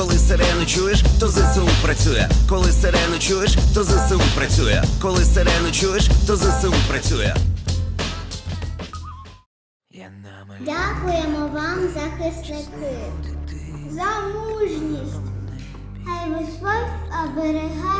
Коли сирену чуєш, то ЗСУ працює. Коли сирену чуєш, то ЗСУ працює. Коли сирену чуєш, то ЗСУ працює. Дякуємо вам, захисники, за мужність. Хай Господь оберігає